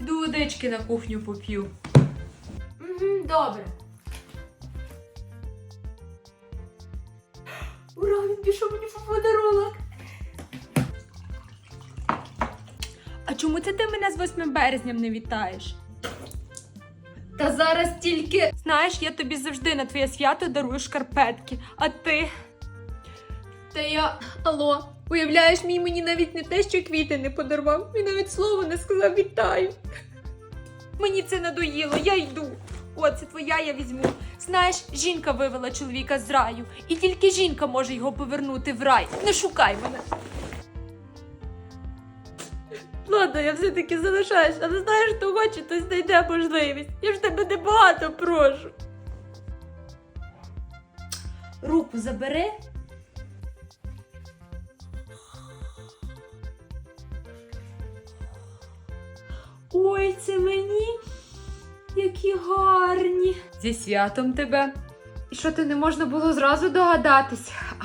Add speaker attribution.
Speaker 1: Йду водички на кухню поп'ю.
Speaker 2: Угу, добре. Ура, він пішов мені по подарунок.
Speaker 1: А чому це ти мене з 8 березням не вітаєш?
Speaker 2: Та зараз тільки.
Speaker 1: Знаєш, я тобі завжди на твоє свято дарую шкарпетки, а ти.
Speaker 2: Та я. Алло, уявляєш, мій мені навіть не те, що квіти не подарував, він навіть слово не сказав вітаю.
Speaker 1: Мені це надоїло, я йду. О, це твоя я візьму. Знаєш, жінка вивела чоловіка з раю, і тільки жінка може його повернути в рай. Не шукай мене.
Speaker 2: Ладно, я все-таки залишаюсь, але знаєш, хто хоче, то знайде можливість. Я ж тебе небагато прошу.
Speaker 1: Руку забери. Це мені. Які гарні. Зі святом тебе. І що ти не можна було зразу догадатись? А,